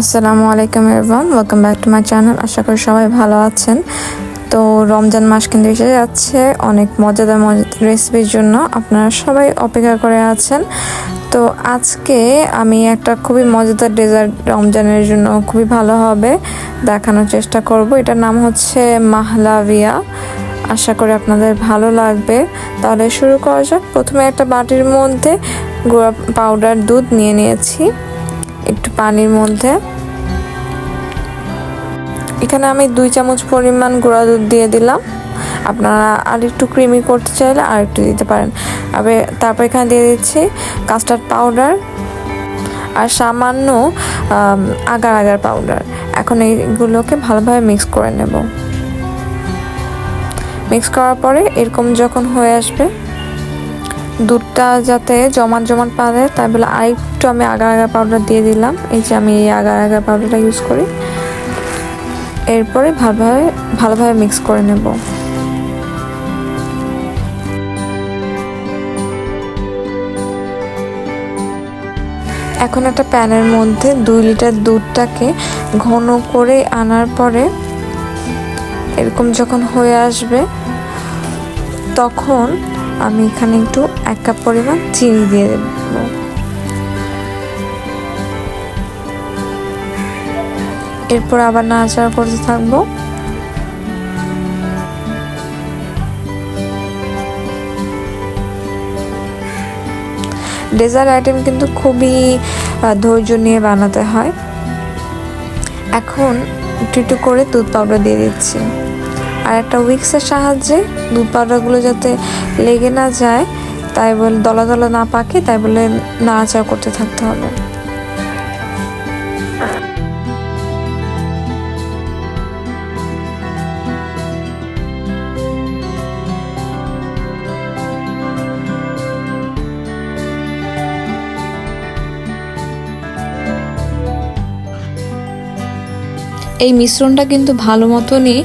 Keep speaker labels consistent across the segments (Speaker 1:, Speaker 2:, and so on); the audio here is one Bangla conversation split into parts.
Speaker 1: আসসালামু আলাইকুম এরবান welcome back to my channel আশা করি সবাই ভালো আছেন। তো রমজান মাস কিন্তু এসে যাচ্ছে, অনেক মজাদার মজাদার রেসিপির জন্য আপনারা সবাই অপেক্ষা করে আছেন। তো আজকে আমি একটা খুবই মজাদার ডেজার্ট রমজানের জন্য খুবই ভালো হবে দেখানোর চেষ্টা করব। এটার নাম হচ্ছে মাহলাভিয়া। আশা করি আপনাদের ভালো লাগবে। তাহলে শুরু করা যাক। প্রথমে একটা বাটির মধ্যে গুঁড়া পাউডার দুধ নিয়ে নিয়েছি। একটু পানির মধ্যে। এখানে আমি দুই চামচ পরিমাণ গুঁড়া দুধ দিয়ে দিলাম। আপনারা আর একটু ক্রিমি করতে চাইলে আর একটু দিতে পারেন। আবার তারপর এখানে দিয়ে দিচ্ছি কাস্টার্ড পাউডার আর সামান্য আগার আগার পাউডার এখন এইগুলোকে ভালোভাবে মিক্স করে নেব। মিক্স করার পরে এরকম যখন হয়ে আসবে দুধটা যাতে জমাট জমাট পাবে তাই বলে আরেকটু আমি আগার আগার পাউডার দিয়ে দিলাম। এই যে আমি এই আগার আগার পাউডারটা ইউজ করি। এরপরে ভালোভাবে ভালোভাবে মিক্স করে নেব। এখন একটা প্যানের মধ্যে দুই লিটার দুধটাকে ঘন করে আনার পরে, এরকম যখন হয়ে আসবে, তখন আমি এখানে একটু এক কাপ পরিমাণ চিনি দিয়ে দেব। এরপর আবার নাড়াচাড়া করতে থাকব। ডেজার্ট আইটেম কিন্তু খুবই ধৈর্য নিয়ে বানাতে হয়। এখন একটু একটু করে দুধ পাউডার দিয়ে দিচ্ছি। আর একটা উইক্সের সাহায্যে দুধ পাউডারগুলো যাতে লেগে না যায়, তাই বলে দলা দলা না পাকে, তাই বলে নাড়াচাড়া করতে থাকতে হবে। এই মিশ্রণটা কিন্তু ভালো মতনই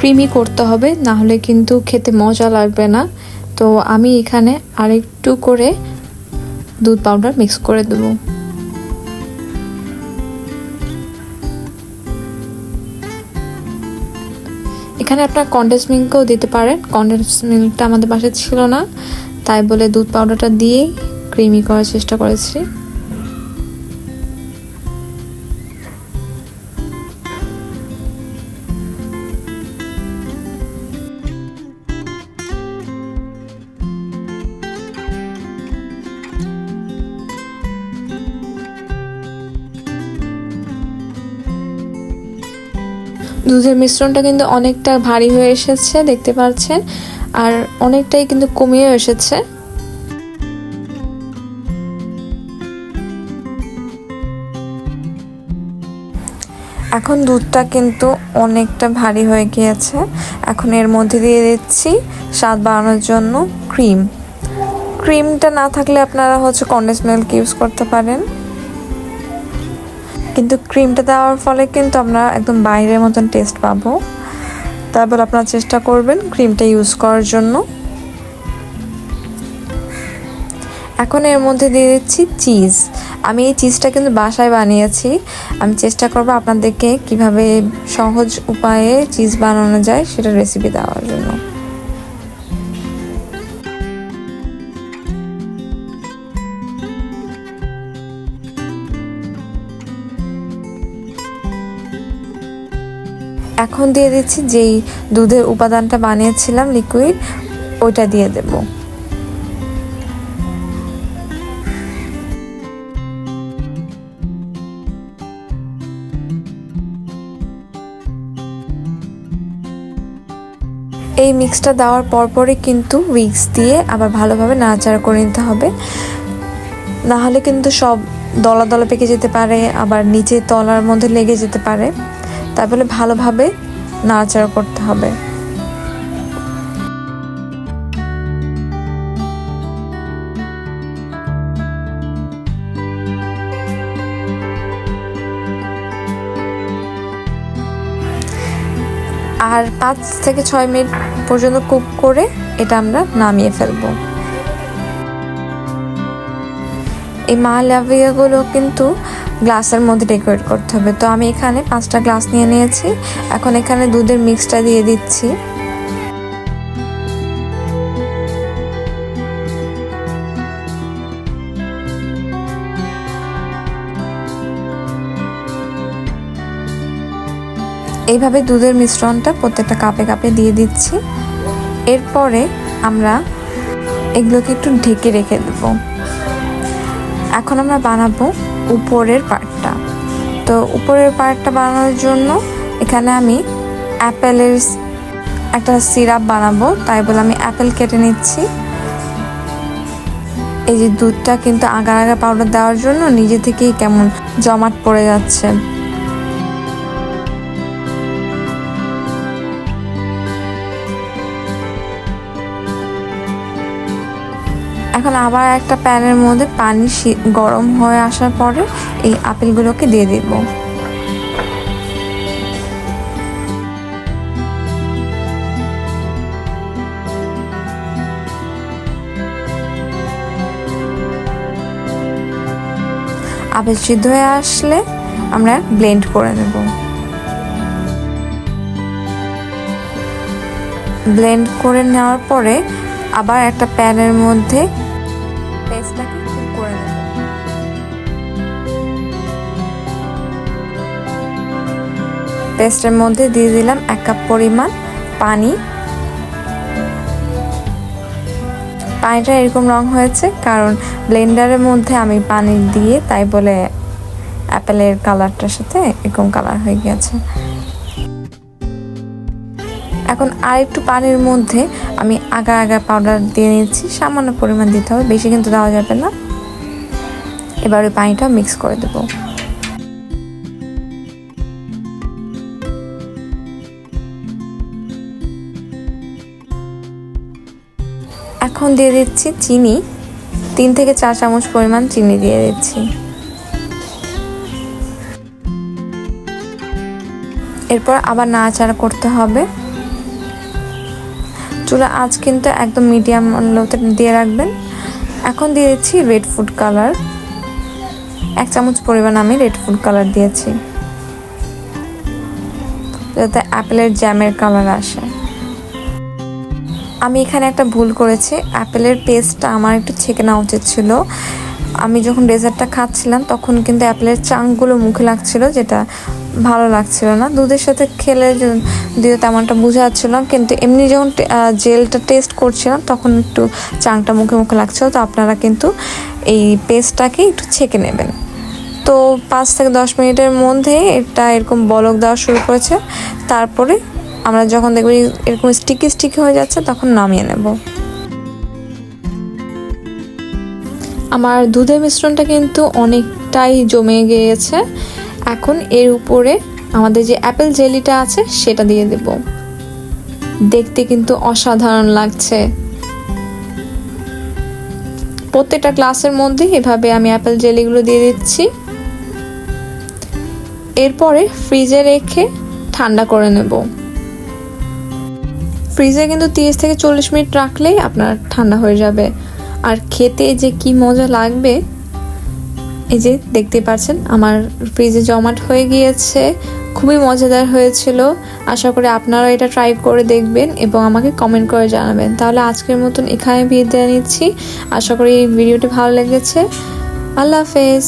Speaker 1: ক্রিমি করতে হবে না হলে কিন্তু খেতে মজা লাগবে না। তো আমি এখানে আরেকটু করে দুধ পাউডার মিক্স করে দেবো। এখানে আপনার কন্ডেন্স মিল্কও দিতে পারেন। কন্ডেন্স মিল্কটা আমাদের বাসায় ছিল না, তাই বলে দুধ পাউডারটা দিয়েই ক্রিমি করার চেষ্টা করেছি। দুধের মিশ্রণটা কিন্তু অনেকটা ভারী হয়ে এসেছে, দেখতে পাচ্ছেন, আর অনেকটাই কিন্তু কমিয়ে এসেছে। এখন দুধটা কিন্তু অনেকটা ভারী হয়ে গিয়েছে। এখন এর মধ্যে দিয়ে দিচ্ছি স্বাদ বাড়ানোর জন্য ক্রিম। ক্রিমটা না থাকলে আপনারা হচ্ছে কন্ডেন্স মিল্ক ইউজ করতে পারেন। কিন্তু ক্রিমটা দেওয়ার ফলে কিন্তু আমরা একদম বাইরের মতন টেস্ট পাবো। তারপর আপনারা চেষ্টা করবেন ক্রিমটা ইউজ করার জন্য। এখন এর মধ্যে দিয়ে দিচ্ছি চিজ আমি এই চিজটা কিন্তু বাসায় বানিয়েছি। আমি চেষ্টা করব আপনাদেরকে কীভাবে সহজ উপায়ে চিজ বানানো যায় সেটা রেসিপি দেওয়ার জন্য। এখন দিয়ে দিচ্ছি, যেই দুধের উপাদানটা বানিয়েছিলাম লিকুইড ওইটা দিয়ে দেব। এই মিক্সটা দেওয়ার পরপরই কিন্তু উইক্স দিয়ে আবার ভালোভাবে নাড়াচাড়া করে নিতে হবে। নাহলে কিন্তু সব দলা দলা পেকে যেতে পারে, আবার নিচে তলার মধ্যে লেগে যেতে পারে। বলে ভালোভাবে নাড়াচাড়া করতে হবে। আর পাঁচ থেকে ছয় মিনিট পর্যন্ত কুক করে এটা আমরা নামিয়ে ফেলব। এই মা মালাভিয়াগুলো কিন্তু গ্লাসের মধ্যে ডেকোরেট করতে হবে। তো আমি এখানে পাঁচটা গ্লাস নিয়ে নিয়েছি। এখন এখানে দুধের মিক্সটা দিয়ে দিচ্ছি। এইভাবে দুধের মিশ্রণটা প্রত্যেকটা কাপে কাপে দিয়ে দিচ্ছি। এরপরে আমরা এগুলোকে একটু ঢেকে রেখে দেব। এখন আমরা বানাবো উপরের পার্টটা। তো উপরের পার্টটা বানানোর জন্য এখানে আমি অ্যাপেলের একটা সিরাপ বানাবো, তাই বলে আমি অ্যাপেল কেটে নিচ্ছি। এই যে দুধটা কিন্তু আগার আগা পাউডার দেওয়ার জন্য নিজে থেকেই কেমন জমাট পড়ে যাচ্ছে। এখন আবার একটা প্যানের মধ্যে পানি গরম হয়ে আসার পরে এই আপেলগুলোকে দিয়ে দিব। আপেল সিদ্ধ হয়ে আসলে আমরা ব্লেন্ড করে নেব। ব্লেন্ড করে নেওয়ার পরে আবার একটা প্যানের মধ্যে পেস্টটাকে কুক করে নেব পেস্টের মধ্যে দিয়ে দিলাম এক কাপ পরিমাণ পানি। পানিটা এরকম রং হয়েছে, কারণ ব্লেন্ডারের মধ্যে আমি পানি দিয়ে তাই বলে অ্যাপেলের কালারটার সাথে এরকম কালার হয়ে গেছে। এখন আর একটু পানির মধ্যে আমি আগা আগা পাউডার দিয়ে নিচ্ছি। সামান্য পরিমাণ দিতে হবে, বেশি কিন্তু দেওয়া যাবে না। এবার ওই পানিটা মিক্স করে দেব। এখন দিয়ে দিচ্ছি চিনি। তিন থেকে চার চামচ পরিমাণ চিনি দিয়ে দিচ্ছি। এরপর আবার নাড়াচাড়া করতে হবে। চুলা আজ কিন্তু একদম মিডিয়াম লোতে দিয়ে রাখবেন। এখন দিয়ে দিচ্ছি রেড ফুড কালার এক চামচ পরিমাণ আমি রেড ফুড কালার দিয়েছি। যাতে অ্যাপেলের জ্যামের কালার আসে। আমি এখানে একটা ভুল করেছি। অ্যাপেলের পেস্টটা আমার একটু ছেঁকে নেওয়া উচিত ছিল। আমি যখন ডেজার্টটা খাচ্ছিলাম, তখন কিন্তু অ্যাপেলের চাংগুলো মুখে লাগছিল, যেটা ভালো লাগছিল না। দুধের সাথে খেলে দিয়ে তেমনটা বোঝা যাচ্ছিলাম কিন্তু এমনি যখন জেলটা টেস্ট করছিলাম, তখন একটু চাংটা মুখে মুখে লাগছিল। তো আপনারা কিন্তু এই পেস্টটাকে একটু ছেঁকে নেবেন। তো পাঁচ থেকে দশ মিনিটের মধ্যে এটা এরকম বলক দেওয়া শুরু করেছে। তারপরে আমরা যখন দেখব এরকম স্টিকি স্টিকি হয়ে যাচ্ছে, তখন নামিয়ে নেব। আমার দুধের মিশ্রণটা কিন্তু অনেকটাই জমে গিয়েছে। এখন এর উপরে আমাদের যে অ্যাপেল জেলিটা আছে, সেটা দিয়ে দেব। দেখতে কিন্তু অসাধারণ লাগছে। প্রত্যেকটা ক্লাসের মধ্যে এভাবে আমি অ্যাপেল জেলিগুলো দিয়ে দিচ্ছি। এরপরে ফ্রিজে রেখে ঠান্ডা করে নেব। ফ্রিজে কিন্তু তিরিশ থেকে চল্লিশ মিনিট রাখলেই আপনার ঠান্ডা হয়ে যাবে। আর খেতে যে কি মজা লাগবে এই যে দেখতে পাচ্ছেন, আমার ফ্রিজে জমাট হয়ে গিয়েছে, খুবই মজাদার হয়েছিল। আশা করি আপনারা এটা ট্রাই করে দেখবেন এবং আমাকে কমেন্ট করে জানাবেন। তাহলে আজকের মতন এখানে বিদায় নিচ্ছি। আশা করি এই ভিডিওটি ভালো লেগেছে। আল্লাহ হাফেজ।